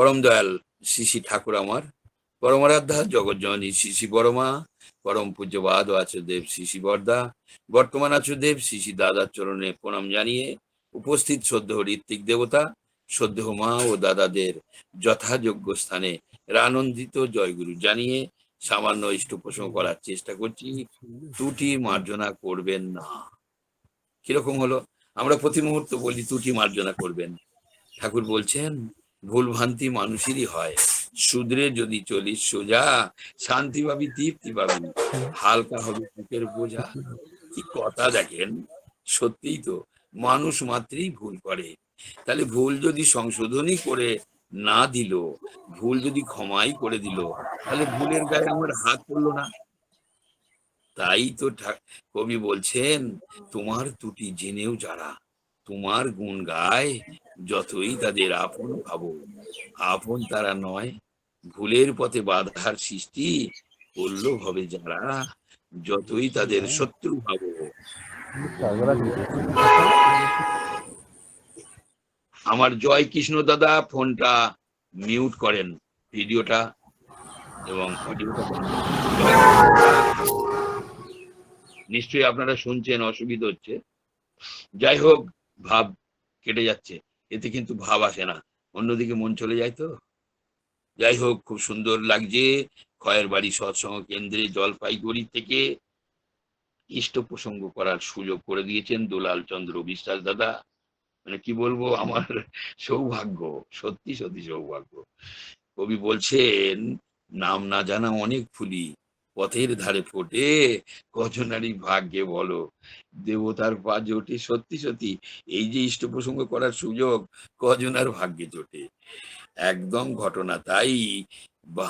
পরম দয়াল শ্রী ঠাকুর আমার। পরমারাধ্যা জগৎজননী শ্রী শ্রী বড়মা, পরম পূজ্যবাদ আচার্যদেব শ্রী শ্রী বর্দা, বর্তমান আচার্যদেব শ্রী শ্রী দাদার চরণে প্রণাম জানিয়ে উপস্থিত শ্রদ্ধ ঋত্বিক দেবতা সদ্য মা ও দাদাদের যথাযোগ্য স্থানে আনন্দিত জয়গুরু জানিয়ে সামান্য ইষ্ট পোষণ করার চেষ্টা করছি। ত্রুটি মার্জনা করবেন না। কীরকম হলো? আমরা প্রতি মুহূর্ত বলি ত্রুটি মার্জনা করবেন। ঠাকুর বলছেন ভুল ভ্রান্তি মানুষেরই হয়। শুধরে যদি চলিস সোজা, শান্তি পাবি, তৃপ্তি পাবি। হালকা হবে বুকের বোঝা। কি কথা দেখেন? সত্যিই তো, মানুষ মাত্রই ভুল করে। তাহলে ভুল যদি সংশোধনই করে না দিল, ভুল যদি ক্ষমাই করে দিল, তাহলে ভুলের গায়ে আমার হাত পড়ল না। তাই তো কবি বলছেন, তোমার ত্রুটি জেনেও যারা তোমার গুণ গায়, যতই তাদের আপন ভাবো। আপন তারা নয়, ভুলের পথে বাধার সৃষ্টি করল হবে যারা, যতই তাদের শত্রু ভাবো। আমার জয় কৃষ্ণ দাদা, ফোনটা মিউট করেন ভিডিওটা এবং নিশ্চয়ই আপনারা শুনছেন, অসুবিধা হচ্ছে। যাই হোক ভাব কেটে যাচ্ছে। এতে কিন্তু ভাব আসে না। অন্যদিকে মন চলে যায় তো। যাই হোক, খুব সুন্দর লাগছে। খয়ের বাড়ি সৎসঙ্গ কেন্দ্রে জলপাইগুড়ি থেকে ইষ্ট প্রসঙ্গ করার সুযোগ করে দিয়েছেন দুলাল চন্দ্র বিশ্বাস দাদা। মানে কি বলব, আমার সৌভাগ্য, সত্যি সত্যি সৌভাগ্য। কবি বলছেন, নাম না জানা অনেক ফুলি। পথের ধারে ফোটে। কজনারই ভাগ্যে বলো। দেবতার পা জোটে সত্যি সত্যি এই যে ইষ্ট প্রসঙ্গ করার সুযোগ, কজনার ভাগ্যে জোটে। একদম ঘটনা তাই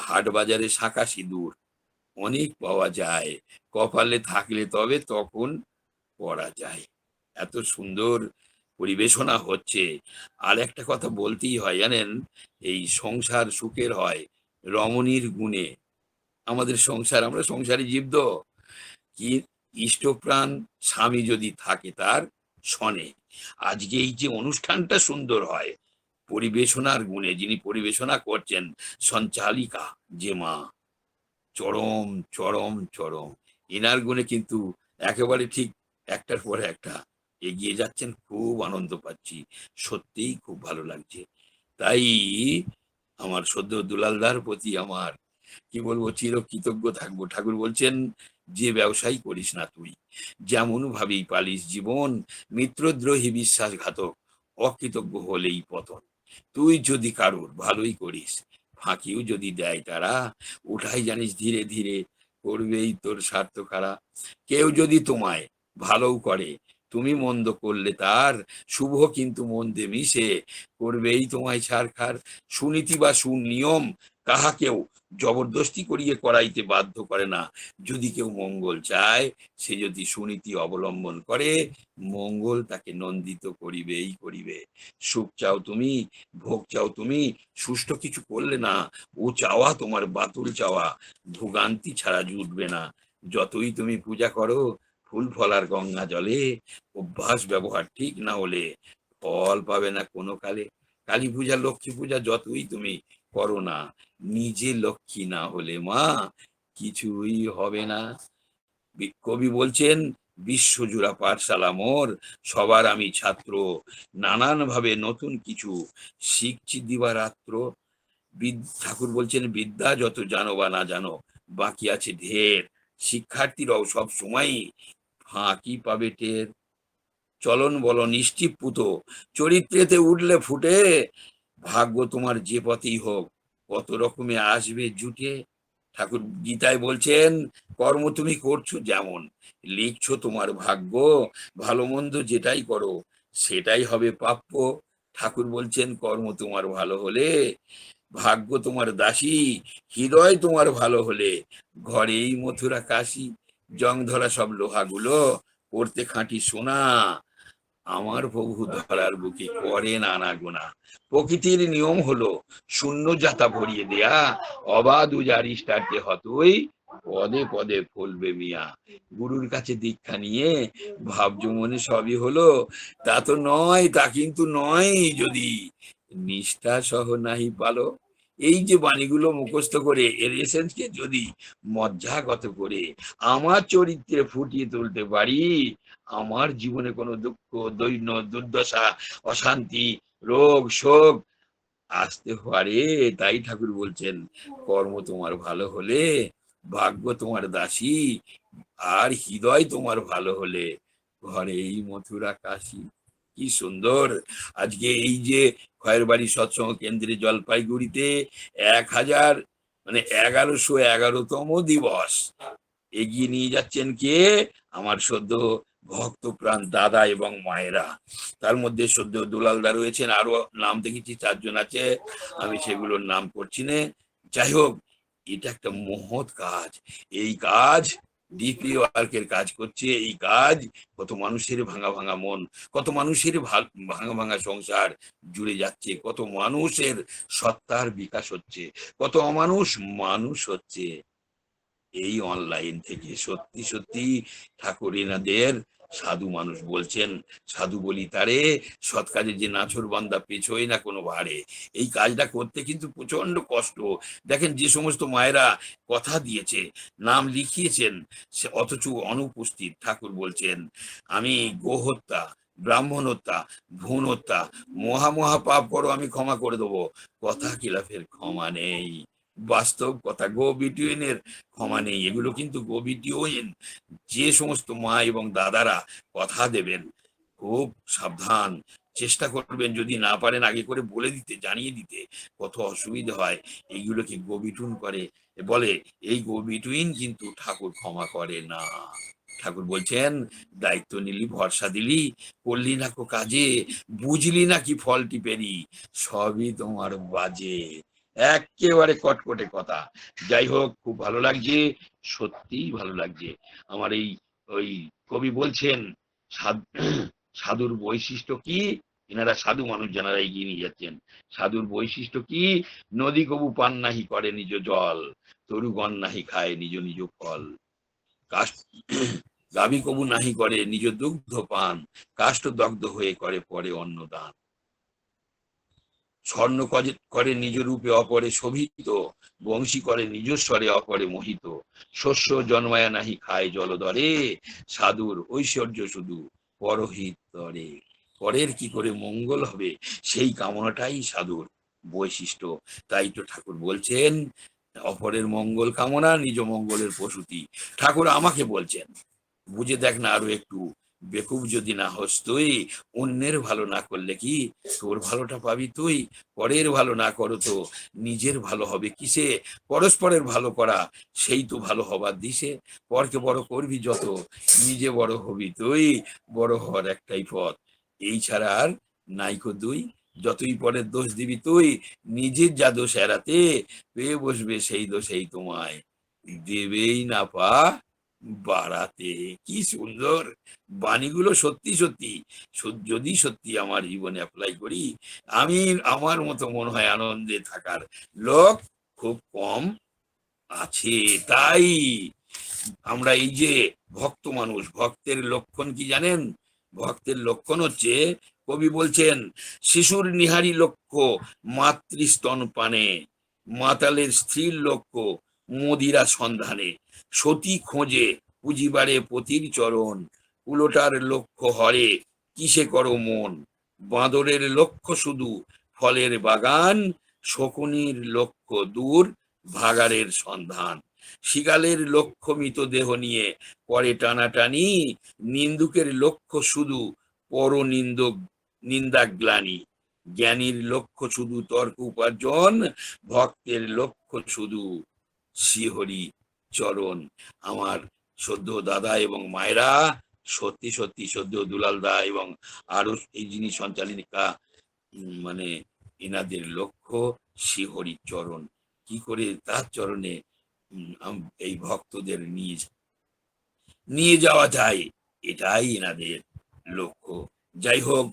হাট বাজারে শাঁখা সিঁদুর অনেক পাওয়া যায়, কপালে থাকলে তবে তখন পড়া যায়। এত সুন্দর পরিবেশনা হচ্ছে। আর একটা কথা বলতেই হয় জানেন, এই সংসার সুখের হয় রমণীর গুণে। আমাদের সংসার, আমরা সংসারী জীব তো। কি ইষ্টপ্রাণ স্বামী যদি থাকে তার শনে আজকে এই যে অনুষ্ঠানটা সুন্দর হয়, পরিবেশনার গুণে যিনি পরিবেশনা করছেন, সঞ্চালিকা, যে মা, চরম চরম চরম। এনার গুণে কিন্তু একেবারে ঠিক একটার পরে একটা এগিয়ে যাচ্ছেন, খুব আনন্দ পাচ্ছি। সত্যিই খুব ভালো লাগছে। তাই আমার সদ্য দুলালদার প্রতি আমার কি বলব চির কৃতজ্ঞ থাকব। ঠাকুর বলছেন, যে ব্যবসায়ী করিস না তুই, যেমন ভাবেই পালিস জীবন, মিত্রদ্রোহী বিশ্বাসঘাতক, অকৃতজ্ঞ হলেই পতন। তুই যদি কারোর ভালোই করিস, ফাঁকিও যদি দেয় তারা ওঠাই জানিস ধীরে ধীরে, করবেই তোর স্বার্থ খারা কেউ যদি তোমায় ভালোও করে, তুমি মন্দ করলে তার, শুভ কিন্তু মন্দে মিশে, করবেই তোমায় ছাড়খার। সুনীতি বা সুনিয়ম কাহাকেও জবরদস্তি করিয়ে করাইতে বাধ্য করে না। যদি কেউ মঙ্গল চায়, সে যদি সুনীতি অবলম্বন করে, মঙ্গল তাকে নন্দিত করিবেই করিবে। সুখ চাও তুমি, ভোগ চাও তুমি, সুষ্ঠু কিছু করলে না, ও চাওয়া তোমার বাতুল চাওয়া, ভোগান্তি ছাড়া জুটবে না। যতই তুমি পূজা করো, ফুল ফলার গঙ্গা জলে, অভ্যাস ব্যবহার ঠিক না হলে ফল পাবে না কোনো কালে। কালী পূজা, লক্ষ্মী পূজা, যতই তুমি করো না। নিজে লক্ষ্মী না হলে মা, কিছুই হবে না। কবি বলছেন, বিশ্বজোড়া পাঠশালা মোর, সবার আমি ছাত্র। নানান ভাবে নতুন কিছু শিখছি দিবারাত্র। ঠাকুর বলছেন, বিদ্যা যত জানো বা না জানো, বাকি আছে ঢের। শিক্ষার্থীরাও সব সময় ফাঁকি পাবে টের। চলন বলন নিষ্ঠিপুত চরিত্রেতে উঠলে ফুটে ভাগ্য তোমার যে পথেই হোক, কত রকমে আসবে জুটে। ঠাকুর গীতায় বলছেন, কর্ম তুমি করছ যেমন, লিখছো তোমার ভাগ্য, ভালো মন্দ যেটাই করো, সেটাই হবে প্রাপ্য। ঠাকুর বলছেন, কর্ম তোমার ভালো হলে, ভাগ্য তোমার দাসী, হৃদয় তোমার ভালো হলে, ঘরেই মথুরা কাশি জং ধরা সব লোহাগুলো করতে খাঁটি সোনা আমার প্রভু ধরার বুকে করে নানা গোনা প্রকৃতির নিয়ম হলো শূন্য যাতা ভরিয়ে দেয়া। অবাধ উজারি স্টার্টে হতই, পদে পদে ফলবে মিয়া। গুরুর কাছে দীক্ষা নিয়ে ভাবজ মনে সবই হলো, তা তো নয়, তা কিন্তু নয় যদি। নিষ্ঠা সহ নাহি পালো এই যে বাণীগুলো মুখস্থ করে এর এসেন্সকে যদি মজ্জাগত করে আমার চরিত্রে ফুটিয়ে তুলতে পারি, আমার জীবনে কোনো দুঃখ, দৈন্য, দুর্দশা, অশান্তি, রোগ, শোক আসতে পারে। তাই ঠাকুর বলছেন, কর্ম তোমার ভালো হলে, ভাগ্য তোমার দাসী, আর হৃদয় তোমার ভালো হলে ঘরে এই মথুরা কাশী কি সুন্দর। আজকে এই যে খয়েরবাড়ি সৎসঙ্গ কেন্দ্রে জলপাইগুড়িতে এক হাজার মানে এগারোশো এগারোতম দিবস। এগিয়ে নিয়ে যাচ্ছেন কে? আমার সদ্য ভক্ত প্রাণ দাদা এবং মায়েরা। তার মধ্যে সদ্য দুলালদা রয়েছেন আরও নাম দেখেছি, চারজন আছে। আমি সেগুলোর নাম করছি না। যাই হোক, এটা একটা মহৎ কাজ। এই কাজ ডিপি আর্কের কাজ করছে এই কাজ। কত মানুষের ভাঙা ভাঙা মন, কত মানুষের ভাঙা ভাঙা সংসার জুড়ে যাচ্ছে, কত মানুষের সত্তার বিকাশ হচ্ছে, কত অমানুষ মানুষ হচ্ছে। এই অনলাইন থেকে সত্যি সত্যি ঠাকুর এনাদের সাধু মানুষ বলছেন, সাধু বলি তারে, সৎ কাজে যে নাছর বান্দা পেছোয় না কোনো ভারে এই কাজটা করতে কিন্তু প্রচণ্ড কষ্ট। দেখেন যে সমস্ত মায়েরা কথা দিয়েছে, নাম লিখিয়েছেন, সে অথচ অনুপস্থিত। ঠাকুর বলছেন, আমি গোহত্যা, ব্রাহ্মণ হত্যা, ভ্রূণ হত্যা, মহা মহা পাপ করো, আমি ক্ষমা করে দেবো। কথা খিলাফের ক্ষমা নেই। বাস্তব কথা, গো বিটুইনের ক্ষমা নেই। এগুলো কিন্তু গো বিটুইন, যে সমস্ত মা এবং দাদারা কথা দেবেন, খুব সাবধান। চেষ্টা করবেন যদি না পারেন আগে করে বলে দিতে, জানিয়ে দিতে কত অসুবিধা হয়। এইগুলোকে গোবিটুন করে বলে, এই গোবিটুইন কিন্তু ঠাকুর ক্ষমা করে না। ঠাকুর বলছেন, দায়িত্ব নিলি, ভরসা দিলি, করলি না কো কাজে, বুঝলি না কি ফল টিপেরি, সবই তোমার বাজে। একেবারে কটকটে কথা। যাই হোক, খুব ভালো লাগছে, সত্যিই ভালো লাগছে। আমার এই, ওই কবি বলছেন সাধুর বৈশিষ্ট্য কি? এনারা সাধু মানুষ যারা এগিয়ে নিয়ে যাচ্ছেন। সাধুর বৈশিষ্ট্য কি? নদী কবু পান নাহি করে নিজ জল, তরুগণ নাহি খায় নিজ নিজ ফল। গাভী কবু নাহি করে নিজ দুগ্ধ পান কাষ্ট দগ্ধ হয়ে করে পরে অন্নদান। স্বর্ণ করে- নিজ রূপে অপরে শোভিত, বংশী করে নিজ স্বরে অপরে মোহিত। শস্য জন্মায়া নাহি, খায় জলধরে সাধুর ঐশ্বর্য শুধু পরহিত তরে। পরের কি করে মঙ্গল হবে? সেই কামনাটাই সাধুর বৈশিষ্ট্য। তাই তো ঠাকুর বলছেন, অপরের মঙ্গল কামনা, নিজ মঙ্গলের প্রসূতি। ঠাকুর আমাকে বলছেন, বুঝে দেখ না আরও একটু। বেকুব যদি না হস তুই, অন্যের ভালো না করলে কি? তোর ভালোটা পাবি তুই, পরের ভালো না করো তো, নিজের ভালো হবে কিসে? পরস্পরের ভালো করা, সেই তো ভালো হবার দিশে। পরকে বড় করবি যত, নিজে বড় হবি তুই, বড় হওয়ার একটাই পথ। এই ছাড়া আর নাইকো দুই। যতই পরের দোষ দিবি তুই, নিজের যা দোষ এড়াতে, পেয়ে বসবে সেই দোষেই তোমায়। দেবেই না পা বাড়াতে। কি সুন্দর। বাণীগুলো সত্যি সত্যি। যদি সত্যি আমার জীবনে অ্যাপ্লাই করি, আমি আমার মতো মনে হয় আনন্দে থাকার লোক খুব কম আছে। তাই আমরা এই যে ভক্ত মানুষ, ভক্তের লক্ষণ কি জানেন? ভক্তের লক্ষণ হচ্ছে, কবি বলছেন, শিশুর নিহারি লক্ষ্য মাতৃস্তন পানে, মাতালের স্ত্রীর লক্ষ্য মদিরা সন্ধানে। সতী খোঁজে, পুঁজিবারে পতির চরণ। কুলোটার লক্ষ্য হরে, কিসে করো মন? বাঁদরের লক্ষ্য শুধু ফলের বাগান, শকুনির লক্ষ্য দূর, ভাগাড়ের সন্ধান। শিগালের লক্ষ্য মৃতদেহ নিয়ে, পরে টানাটানি, নিন্দুকের লক্ষ্য শুধু পর নিন্দক নিন্দাগ্লানি। জ্ঞানীর লক্ষ্য শুধু তর্ক উপার্জন, ভক্তের লক্ষ্য শুধু শ্রীহরি। চরণ। আমার সদ্য দাদা এবং মায়েরা, সত্যি সত্যি সদ্য দুলাল দা এবং আরও এই যিনি সঞ্চালিকা মানে এনাদের লক্ষ্য, শ্রীহরি চরণ। কি করে তার চরণে এই ভক্তদের নিয়ে নিয়ে যাওয়া যায়, এটাই এনাদের লক্ষ্য। যাই হোক,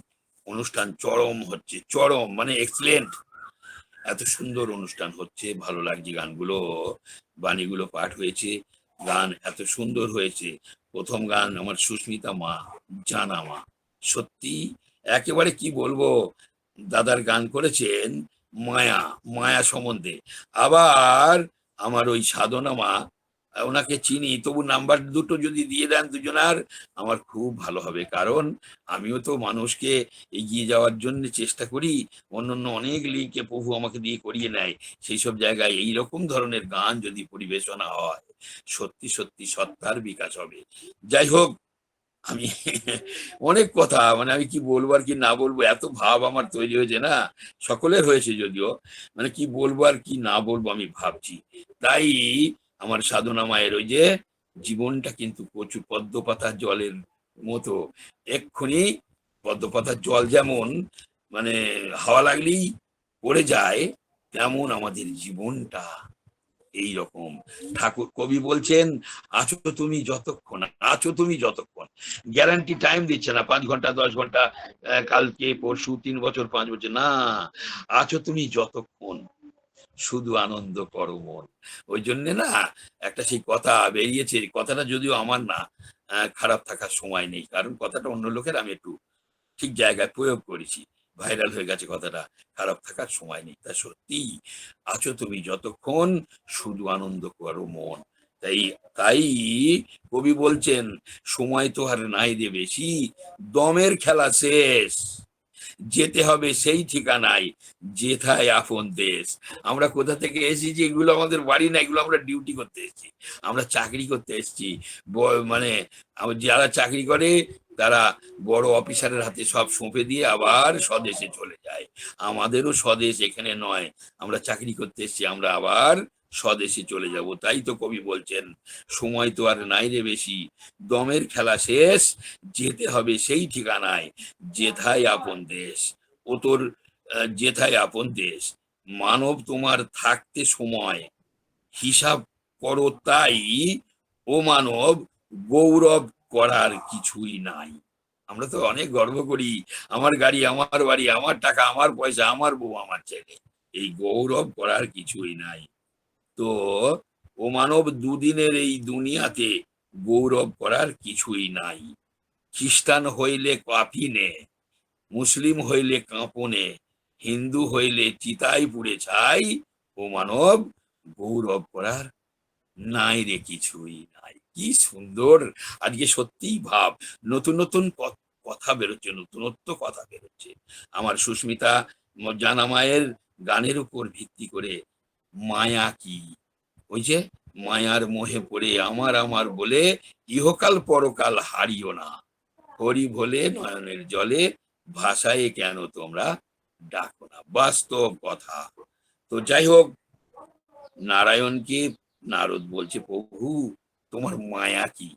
অনুষ্ঠান চরম হচ্ছে, চরম মানে এক্সেলেন্ট এত সুন্দর অনুষ্ঠান হচ্ছে, ভালো লাগছে গানগুলো, বাণীগুলো পাঠ হয়েছে, গান এত সুন্দর হয়েছে। প্রথম গান আমার সুস্মিতা মা, জানা মা। সত্যি, একেবারে কি বলব, দাদার গান করেছেন মায়া মায়া সম্বন্ধে। আবার আমার ওই সাধনা মা ওনাকে চিনি, তবু নাম্বার দুটো যদি দিয়ে দেন দুজনার, আমার খুব ভালো হবে। কারণ আমিও তো মানুষকে এগিয়ে যাওয়ার জন্য চেষ্টা করি, অন্যান্য অনেক লিঙ্কে প্রভু আমাকে দিয়ে করিয়ে নেয়। সেই সব জায়গায় এই রকম ধরনের গান যদি পরিবেশনা হয়, সত্যি সত্যি সত্তার বিকাশ হবে। যাই হোক, আমি অনেক কথা মানে আমি কি বলব আর কি না বলব, এত ভাব আমার তৈরি হয়েছে না, সকলের হয়েছে যদিও মানে কি বলব আর কি না বলব আমি ভাবছি। তাই আমার সাধনা মায়ের ওই যে জীবনটা কিন্তু প্রচুর পদ্ম পাতার জলের মতো। এক্ষুনি পদ্ম পাতার জল যেমন মানে হাওয়া লাগলেই পড়ে যায়, তেমন আমাদের জীবনটা এই রকম ঠাকুর কবি বলছেন, আছো তুমি যতক্ষণ, আছো তুমি যতক্ষণ। গ্যারান্টি টাইম দিচ্ছে না, পাঁচ ঘণ্টা, দশ ঘণ্টা কালকে, পরশু, তিন বছর, পাঁচ বছর। না, আছো তুমি যতক্ষণ। শুধু আনন্দ করো মন। ওই জন্যে না একটা সেই কথা বেরিয়েছে কথাটা যদিও আমার না খারাপ থাকার সময় নেই। কারণ কথাটা অন্য লোকের আমি একটু ঠিক জায়গায় প্রয়োগ করেছি। ভাইরাল হয়ে গেছে কথাটা, খারাপ থাকার সময় নেই। তা সত্যি আছো তুমি যতক্ষণ শুধু আনন্দ করো মন। তাই তাই কবি বলছেন, সময় তো আর নাই রে বেশি, দমের খেলা শেষ। যেতে হবে সেই ঠিকানায়, যেথায় আপন দেশ। আমরা কোথা থেকে এসেছি এগুলো আমাদের বাড়ি না, এগুলো আমরা ডিউটি করতে এসেছি। আমরা চাকরি করতে এসেছি। মানে যারা চাকরি করে, তারা বড় অফিসারের হাতে সব সঁপে দিয়ে আবার স্বদেশে চলে যায়। আমাদেরও স্বদেশ এখানে নয়। আমরা চাকরি করতে এসেছি, আমরা আবার স্বদেশে চলে যাব। তাই তো কবি বলছেন, সময় তো আর নাই রে বেশি। দমের খেলা শেষ, যেতে হবে সেই ঠিকানায়। যেথায় আপন দেশ, ও তোর যেথায় আপন দেশ। মানব তোমার থাকতে সময়। হিসাব করো তাই, ও মানব, গৌরব করার কিছুই নাই। আমরা তো অনেক গর্ব করি, আমার গাড়ি, আমার বাড়ি, আমার টাকা, আমার পয়সা, আমার বউ, আমার ছেলে। এই গৌরব করার কিছুই নাই। তো ও মানব দুদিনের এই দুনিয়াতে গৌরব করার কিছুই নাই। খ্রিস্টান হইলে কাঁপিনে মুসলিম হইলে কাঁপনে, হিন্দু হইলে চিতাই পুড়ে ছাই, ও মানব গৌরব করার নাই রে কিছুই নাই। কি সুন্দর! আজকে সত্যিই ভাব, নতুন নতুন কথা বেরোচ্ছে, নতুনত্ব কথা বেরোচ্ছে। আমার সুস্মিতা জানামায়ের গানের উপর ভিত্তি করে মায়া কি? ওই যে মায়ার মোহে পড়ে আমার আমার বলে ইহকাল পরকাল হারিও না। হরি ভোলে নয়নের জলে ভাষায় কেন তোমরা ডাকো না? বাস্তব কথা। তো যাই হোক নারায়ণকে নারদ বলছে, প্রভু, তোমার মায়া কি?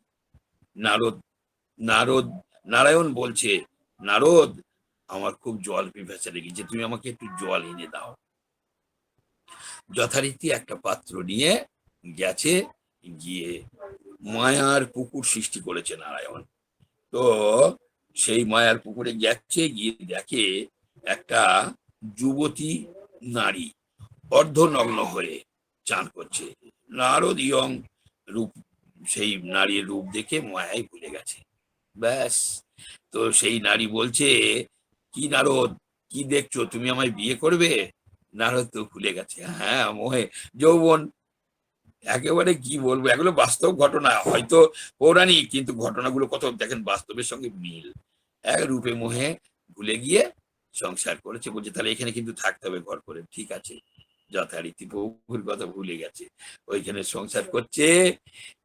নারদ নারদ, নারায়ণ বলছে, নারদ, আমার খুব জল পিপাসা লেগেছে, তুমি আমাকে একটু জল এনে দাও। যথারীতি একটা পাত্র নিয়ে গেছে, গিয়ে মায়ার পুকুর সৃষ্টি করেছে নারায়ণ। তো সেই মায়ার পুকুরে যাচ্ছে, গিয়ে দেখে একটা যুবতী নারী অর্ধনগ্ন হয়ে চান করছে। নারদ ইয়ং রূপ, সেই নারীর রূপ দেখে মায়াই ভুলে গেছে। ব্যাস, তো সেই নারী বলছে, কি নারদ, কি দেখছ? তুমি আমায় বিয়ে করবে? নারদ তো ভুলে গেছে। হ্যাঁ মোহে, যৌবন, একেবারে কি বলব? এগুলো বাস্তব ঘটনা। হয়তো পৌরাণিক, কিন্তু ঘটনাগুলো কত দেখেন বাস্তবের সঙ্গে মিল। এক রূপে মোহে ভুলে গিয়ে সংসার করেছে, বলছে, তাহলে এখানে কিন্তু থাকতে হবে ঘর করে। ঠিক আছে, যথারীতি প্রভুর কথা ভুলে গেছে। ওইখানে সংসার করছে।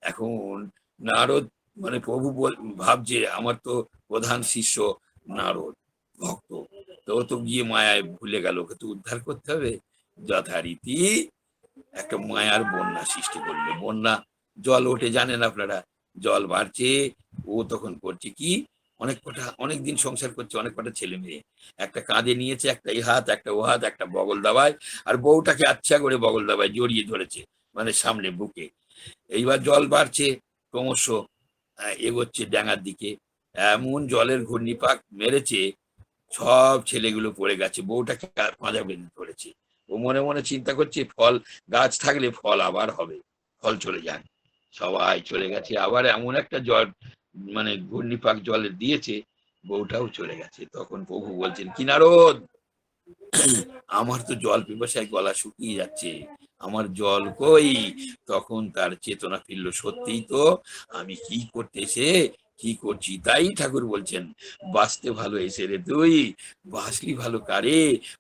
এখন নারদ মানে প্রভু বল- ভাবছে, আমার তো প্রধান শিষ্য নারদ, ভক্ত। তো ও তো গিয়ে মায়ায় ভুলে গেল। ওকে তো উদ্ধার করতে হবে। যথারীতি একটা মায়ার বন্যা সৃষ্টি করল। বন্যা জল ওঠে জানেন আপনারা? জল বাড়ছে, ও তখন করছে কি? অনেক কটা, অনেক দিন সংসার করছে, অনেক কটা ছেলে মেয়ে। একটা কাঁধে নিয়েছে, একটা এই হাত, একটা ও হাত, একটা বগল দাবায়, আর বউটাকে আচ্ছা করে বগল দাবায় জড়িয়ে ধরেছে মানে সামনে বুকে। এইবার জল বাড়ছে, ক্রমশ এগোচ্ছে ডাঙার দিকে। এমন জলের ঘূর্ণিপাক মেরেছে সব ছেলেগুলো পড়ে গেছে বউটাকে কা- পাঁজা বেঁধে ধরেছে। ও মনে মনে চিন্তা করছে, ফল, গাছ থাকলে ফল আবার হবে, ফল চলে যাক। সবাই চলে গেছে, আবার এমন একটা জল মানে ঘূর্ণিপাক জলে দিয়েছে, বউটাও চলে গেছে। তখন প্রভু বলছেন, কি নারদ, আমার তো জল পিপাসায় গলা শুকিয়ে যাচ্ছে, আমার জল কই? তখন তার চেতনা ফিরল, সত্যিই তো আমি কি করতেছে কি করছি? তাই ঠাকুর বলছেন, বাঁচতে ভালো এসে রে তুই, বাঁচলি ভালো কারে,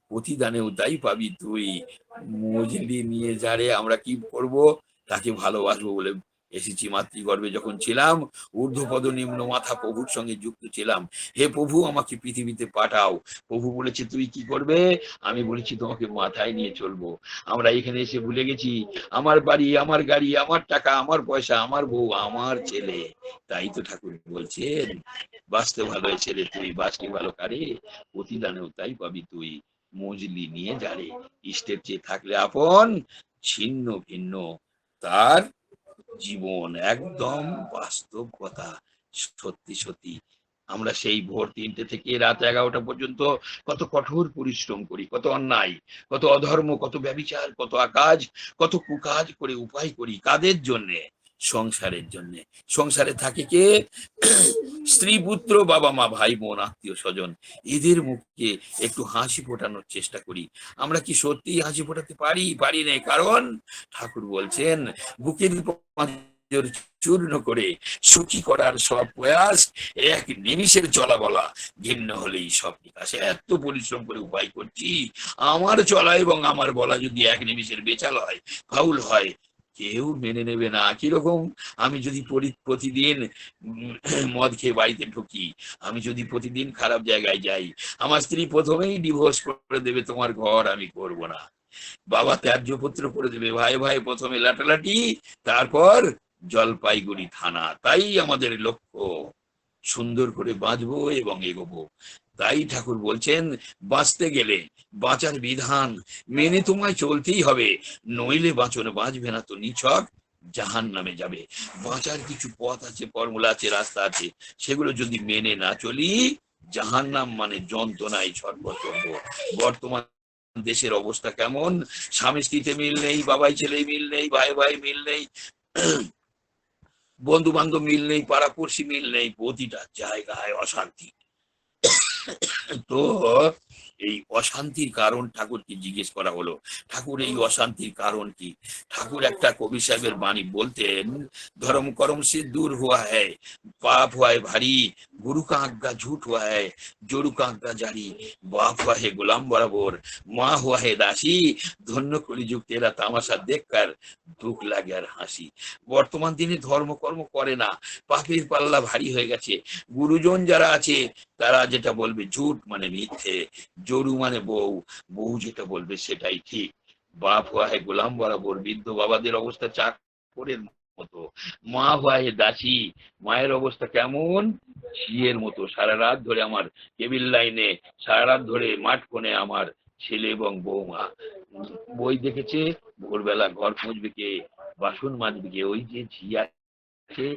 প্রতিদানেও তাই পাবি তুই। মজলি নিয়ে যারে আমরা কি করব? তাকে ভালোবাসবো বলে এসেছি মাতৃগর্ভে। যখন ছিলাম, ঊর্ধ্বপদ নিম্ন মাথা প্রভুর সঙ্গে যুক্ত ছিলাম। হে প্রভু, আমাকে পৃথিবীতে পাঠাও। প্রভু বলেছে, তুই কি করবে? আমি বলেছি, তোমাকে মাথায় নিয়ে চলবো। আমরা এখানে এসে ভুলে গেছি। আমার বাড়ি, আমার গাড়ি, আমার টাকা, আমার পয়সা, আমার বউ, আমার ছেলে। তাই তো ঠাকুর বলছেন, বাঁচতে ভালো ছেলে তুই, বাঁচতে ভালো কারে? প্রতিদানেও তাই পাবি তুই। মজলি নিয়ে যারে ইষ্টের চেয়ে থাকলে আপন, ছিন্ন ভিন্ন। তার জীবন একদম বাস্তব কথা সত্যি সত্যি। আমরা সেই ভোর তিনটে থেকে রাত এগারোটা পর্যন্ত কত কঠোর পরিশ্রম করি, কত অন্যায়, কত অধর্ম, কত ব্যবিচার, কত আকাজ কত কুকাজ করে উপায় করি কাদের জন্যে? সংসারের জন্যে। সংসারে থাকে কে? স্ত্রী, পুত্র, বাবা, মা, ভাই, বোন, আত্মীয়, স্বজন। এদের মুখে একটু হাসি ফোটানোর চেষ্টা করি। আমরা কি সত্যি হাসি ফোটাতে পারি? পারি না কারণ ঠাকুর বলছেন, বুকের চূর্ণ করে সুখী করার সব প্রয়াস এক নিমিষের চলা বলা ভিন্ন হলেই সব নিকাশে এত পরিশ্রম করে উপায় করছি। আমার চলা এবং আমার বলা যদি এক নিমিষের বেচাল হয়, ফাউল হয় কেউ মেনে নেবে না। কীরকম? আমি যদি পরি- প্রতিদিন মদ খেয়ে বাড়িতে ঢুকি, আমি যদি প্রতিদিন খারাপ জায়গায় যাই, আমার স্ত্রী প্রথমেই ডিভোর্স করে দেবে, তোমার ঘর আমি করব না। বাবা ত্যায্য পুত্র করে দেবে, ভাই ভাই, প্রথমে লাটালাটি, তারপর জলপাইগুড়ি থানা। তাই আমাদের লক্ষ্য, সুন্দর করে বাঁচবো এবং এগোবো। তাই ঠাকুর বলছেন, বাঁচতে গেলে বাঁচার বিধান মেনে তোমায় চলতেই হবে। নইলে বাঁচনে বাঁচবে না তো নিছক জাহান নামে যাবে। বাঁচার কিছু পথ আছে, ফর্মুলা আছে, রাস্তা আছে, সেগুলো যদি মেনে না চলি জাহান নাম মানে যন্ত্রণায় ছটফট বর্তমান দেশের অবস্থা কেমন? স্বামী স্ত্রীতে মিল নেই, বাবাই ছেলে মিল নেই, ভাই ভাই মিল নেই বন্ধু বান্ধব মিল নেই, পাড়াপড়শি মিল নেই, প্রতিটা জায়গায় অশান্তি। তো এই অশান্তির কারণ ঠাকুরকে জিজ্ঞেস করা হলো ঠাকুর এই অশান্তির কারণ কি ঠাকুর একটা কবি সাহেবের বাণী বলতেন ধর্ম করম সে দূর হুয়া হ্যায় পাপ हुआ है भारी गुरु का आज्ञा झूठ हुआ है जोरू का आज्ञा जारी बाप हुआ है गुलाम बराबर माँ हुआ है दासी ধন্য কলিযুগ তেরা তামাশা দেখকার দুঃখ লাগে আর হাসি বর্তমান দিনে ধর্মকর্ম করে না পাপের পাল্লা ভারী হয়ে গেছে গুরুজন যারা আছে তারা যেটা বলবে ঝুট মানে মিথ্যে, জরু মানে বউ বউ যেটা বলবে সেটাই ঠিক। বাপ হওয়া গোলাম বরাবর, বৃদ্ধ বাবাদের অবস্থা চাকরের মতো, মা দাসী, মায়ের অবস্থা কেমন? ঝিয়ের মতো। সারা রাত ধরে আমার কেবিল লাইনে সারা রাত ধরে মাঠ কোণে আমার ছেলে এবং বৌমা বই দেখেছে, ভোরবেলা ঘর পুঁজবে কে, বাসন মাজবে কে, ওই যে ঝি আছে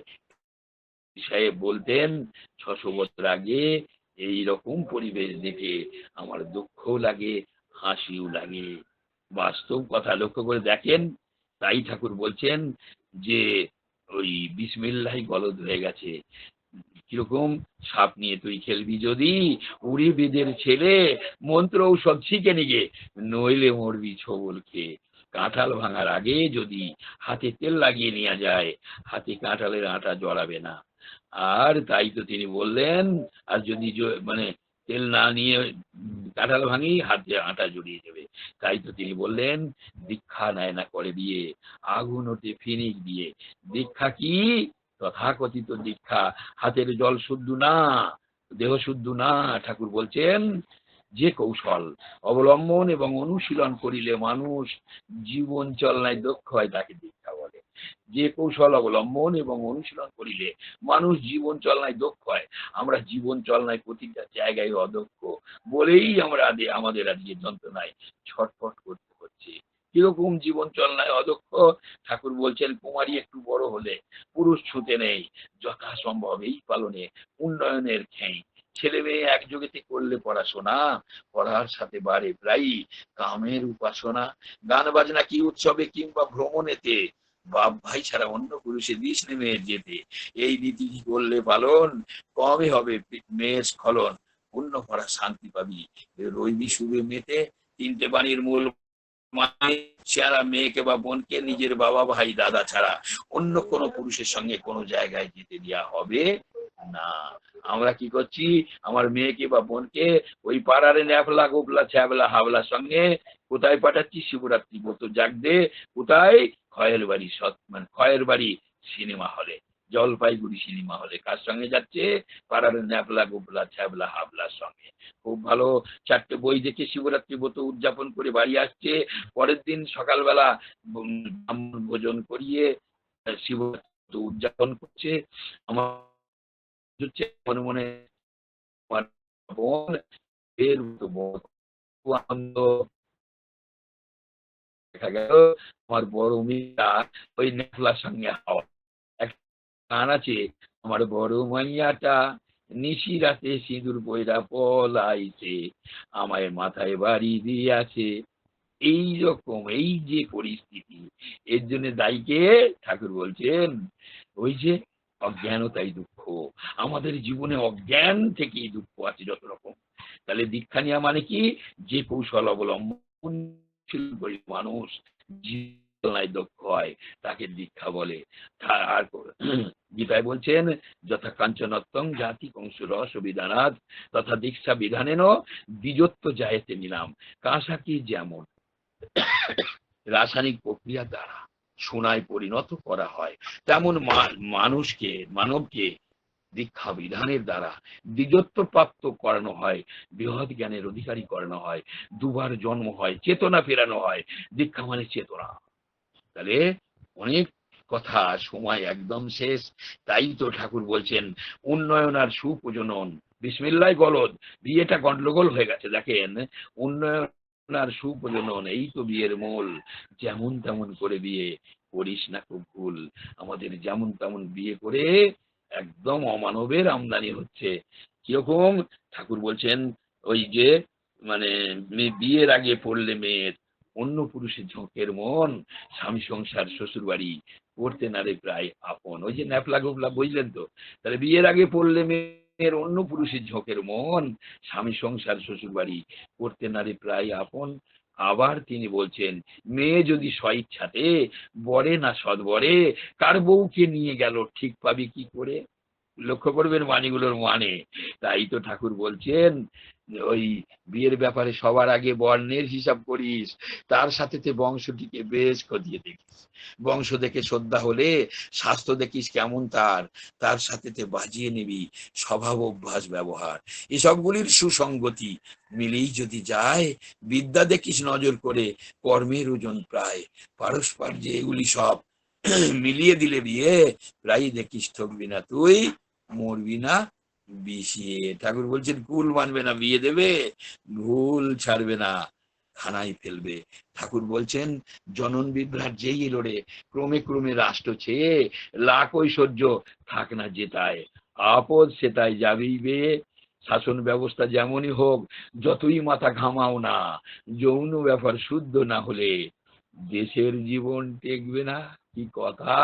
সাহেব বলতেন, ছশো বছর আগে এই রকম পরিবেশ দেখে আমার দুঃখও লাগে, হাসিও লাগে। বাস্তব কথা লক্ষ্য করে দেখেন, তাই ঠাকুর বলছেন যে, ওই বিসমিল্লাহি গলদ হয়ে গেছে। কীরকম সাপ নিয়ে তুই খেলবি যদি? উড়ি বেদের ছেলে মন্ত্র ঔষধ শিখে নিগে, নইলে মরবি ছবল খেয়ে কাঁঠাল ভাঙার আগে যদি হাতে তেল লাগিয়ে নেওয়া যায়, হাতে কাঁঠালের আটা জড়াবে না। আর তাই তো তিনি বললেন, আর যদি মানে তেল না নিয়ে কাঁঠাল ভাঙি, হাতে আটা জড়িয়ে যাবে। তাই তো তিনি বললেন, দীক্ষা নেয় না করে বিয়ে আগুন ওঠে ফিনিক দিয়ে। দীক্ষা কি? তথাকথিত দীক্ষা। হাতের জল শুদ্ধ না, দেহ শুদ্ধ না, ঠাকুর বলছেন যে কৌশল অবলম্বন এবং অনুশীলন করিলে মানুষ জীবন চলনায় দক্ষ হয় তাকে দীক্ষা বলে। যে কৌশল অবলম্বন এবং অনুশীলন করিলে মানুষ জীবন চলনায় দক্ষ হয়, আমরা জীবন চলনায় প্রতিটা জায়গায় অদক্ষ বলেই আমরা আমাদের আজকে যন্ত্রণায় ছটফট করতে হচ্ছে। কীরকম জীবন চলনায় অদক্ষ? ঠাকুর বলছেন, কুমারী একটু বড় হলে পুরুষ ছুতে নেই, যথাসম্ভব এই পালনে উন্নয়নের খেই ছেলে মেয়ে একযোগেতে করলে পড়াশোনা, পড়ার সাথে বাড়ে প্রায়ই কামের উপাসনা, গান বাজনা কি উৎসবে কিংবা ভ্রমণেতে, বাপ ভাই ছাড়া অন্য পুরুষে দিস নে মেয়ের যেতে। এই নীতি কি করলে পালন? কমই হবে মেয়ের স্খলন? পূর্ণ ভরা শান্তি পাবি। রইবি শুভে মেতে। তিনটে বাণীর মূল মানে চেহারা মেয়েকে বা বোনকে, নিজের বাবা ভাই, দাদা ছাড়া অন্য কোনো পুরুষের সঙ্গে কোনো জায়গায় যেতে দেওয়া হবে? না, আমরা কি করছি? আমার মেয়েকে বা বোনকে ওই পাড়ারে ন্যাফলা গোপলা ছ্যাবলা হাবলার সঙ্গে কোথায় পাঠাচ্ছি? শিবরাত্রি ব্রত জাগদে কোথায়? খয়ের বাড়ি সৎ মানে খয়ের বাড়ি সিনেমা হলে, জলপাইগুড়ি সিনেমা হলে। কার সঙ্গে যাচ্ছে? পাড়ার ন্যাপলা গোপলা ছ্যাবলা হাবলার সঙ্গে। খুব ভালো, চারটে বই দেখে শিবরাত্রি ব্রত উদযাপন করে বাড়ি আসছে। পরের দিন সকালবেলা ভোজন করিয়ে, শিবরাত্রি উদযাপন করছে। আমার হচ্ছে মনে মনে বোন এর আনন্দ দেখা গেল, আমার বড় মেয়েটা ওই নেফলার সঙ্গে হাওয়া একটা গান আছে আমার বড় মাইয়াটা নিশি রাতে সিঁদুর বইরা পলাইছে আমায় মাথায় বাড়ি আছে এই রকম এই যে পরিস্থিতি, এর জন্য দায়ীকে ঠাকুর বলছেন, ওই যে অজ্ঞানতাই দুঃখ। আমাদের জীবনে অজ্ঞান থেকেই দুঃখ আছে যত রকম। তাহলে দীক্ষা নেওয়া মানে কি? যে কৌশল অবলম্বন মানুষ দক্ষ হয়, তাকে দীক্ষা বলে। আর গীতায় বলছেন, যথা কাঞ্চনত্তং জাতি কংস রস বিধানাদ তথা দীক্ষা বিধানেন দ্বিজত্ব যায়তে নিলাম। কাঁসাকি যেমন? রাসায়নিক প্রক্রিয়া দ্বারা। সোনায় পরিণত করা হয়। তেমন মানুষকে, মানবকে দীক্ষা বিধানের দ্বারা দ্বিজত্ব প্রাপ্ত করানো হয়, বৃহৎ জ্ঞানের অধিকারী করানো হয়, দুবার জন্ম হয়, চেতনা ফেরানো হয়, দীক্ষা মানে চেতনা। তাহলে অনেক কথা সময় একদম শেষ, তাই তো ঠাকুর বলছেন, উন্নয়ন আর সুপ্রজনন বিসমিল্লাই গলদ, বিয়েটা গন্ডগোল হয়ে গেছে, দেখেন, উন্নয়ন আর সুপ্রজনন এই তো বিয়ের মূল। যেমন তেমন করে বিয়ে করিস না খুব ভুল। আমাদের যেমন তেমন বিয়ে করে একদম অমানবের আমদানি হচ্ছে। কীরকম? ঠাকুর বলছেন, ওই যে মানে মেয়ে বিয়ের আগে পড়লে মেয়ের অন্য পুরুষের ঝোঁকের মন, স্বামী সংসার শ্বশুর বাড়ি করতে না রে প্রায় আপন। ওই যে ন্যাপলা গোপলা বুঝলেন তো? তাহলে বিয়ের আগে পড়লে মেয়ের অন্য পুরুষের ঝোঁকের মন। স্বামী সংসার শ্বশুর বাড়ি করতে না রে প্রায় আপন। আবার তিনি বলছেন, মেয়ে যদি স্বইচ্ছাতে বরে না সদবরে, তার বউকে নিয়ে গেল, ঠিক পাবি কি করে? লক্ষ্য করবেন বাণীগুলোর মানে। তাই তো ঠাকুর বলছেন, ওই বিয়ের ব্যাপারে সবার আগে বর্ণের হিসাব করিস, তার সাথে বংশটিকে বেশ খতিয়ে দেখিস। বংশ দেখে শ্রদ্ধা হলে স্বাস্থ্য দেখিস কেমন তার তার সাথে বাজিয়ে নিবি স্বভাব অভ্যাস ব্যবহার। এসবগুলির সুসঙ্গতি মিলেই যদি যায়, বিদ্যা দেখিস নজর করে কর্মের ওজন প্রায়। পারস্পর যে এগুলি সব মিলিয়ে দিলে বিয়ে প্রায় দেখিস ঠকবি না তুই। মরবি না। বিষিয়ে ঠাকুর বলছেন কুল মানবে না, বিয়ে দেবে, ভুল ছাড়বে না খানায় ফেলবে। ঠাকুর বলছেন, জনন বিভ্রাট যেই রে ক্রমে ক্রমে রাষ্ট্র ছেয়ে, লাখ ঐশ্বর্য থাক না জেতায়, আপদ সেটাই যাবেই বে শাসন ব্যবস্থা যেমনই হোক, যতই মাথা ঘামাও না, যৌন ব্যাপার শুদ্ধ না হলে দেশের জীবন টেকবে না। কি কথা?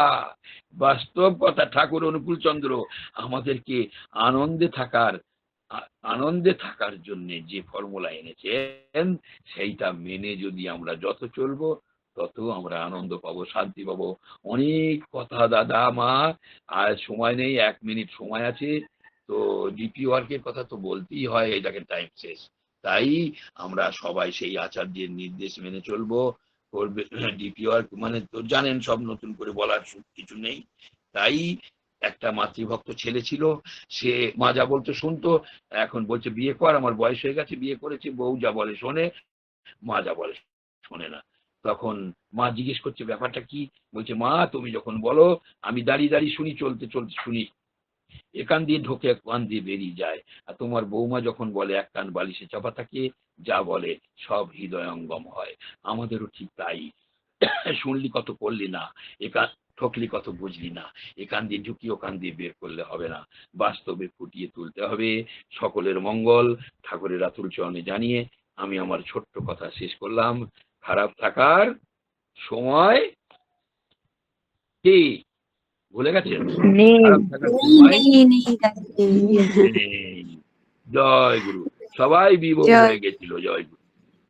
বাস্তব কথা, ঠাকুর অনুকূল চন্দ্র, আমাদেরকে আনন্দে থাকার আনন্দে থাকার জন্য যে ফর্মুলা এনেছেন, সেইটা মেনে যদি আমরা যত চলবো, তত আমরা আনন্দ পাবো, শান্তি পাবো। অনেক কথা, দাদা, মা, আর সময় নেই, এক মিনিট সময় আছে, তো ডিপি ওয়ার্কের কথা তো বলতেই হয়, এটাকে টাইম শেষ। তাই আমরা সবাই সেই আচার্যের নির্দেশ মেনে চলবো। করবে ডিপি ওয়ার্ক মানে তো জানেন সব নতুন করে বলার কিছু নেই। তাই একটা মাতৃভক্ত ছেলে ছিল, সে মা যা বলতো শুনতো, এখন বলছে, বিয়ে কর, আমার বয়স হয়ে গেছে, বিয়ে করেছে, বউ যা বলে শোনে, মা যা বলে শোনে না। তখন মা জিজ্ঞেস করছে, ব্যাপারটা কি? বলছে, মা, তুমি যখন বলো, আমি দাঁড়িয়ে দাঁড়িয়ে শুনি, চলতে চলতে শুনি। একান দিয়ে ঢোকে এক কান দিয়ে বেরিয়ে যায়। আর তোমার বৌমা যখন বলে, এক কান বালিশে চাপা থাকে, যা বলে সব হৃদয়ঙ্গম হয়। আমাদেরও ঠিক তাই। শুনলি কত করলি না একান ঠকলি কত বুঝলি না। একান দিয়ে ঢুকি ওখান দিয়ে বের করলে হবে না। বাস্তবে ফুটিয়ে তুলতে হবে। সকলের মঙ্গল। ঠাকুরের আতুল চরণে জানিয়ে আমি আমার ছোট্ট কথা শেষ করলাম। খারাপ থাকার সময় কি? ভুলে গেছেন। জয় গুরু। সবাই বিভোগ হয়ে গেছিল জয় গুরু।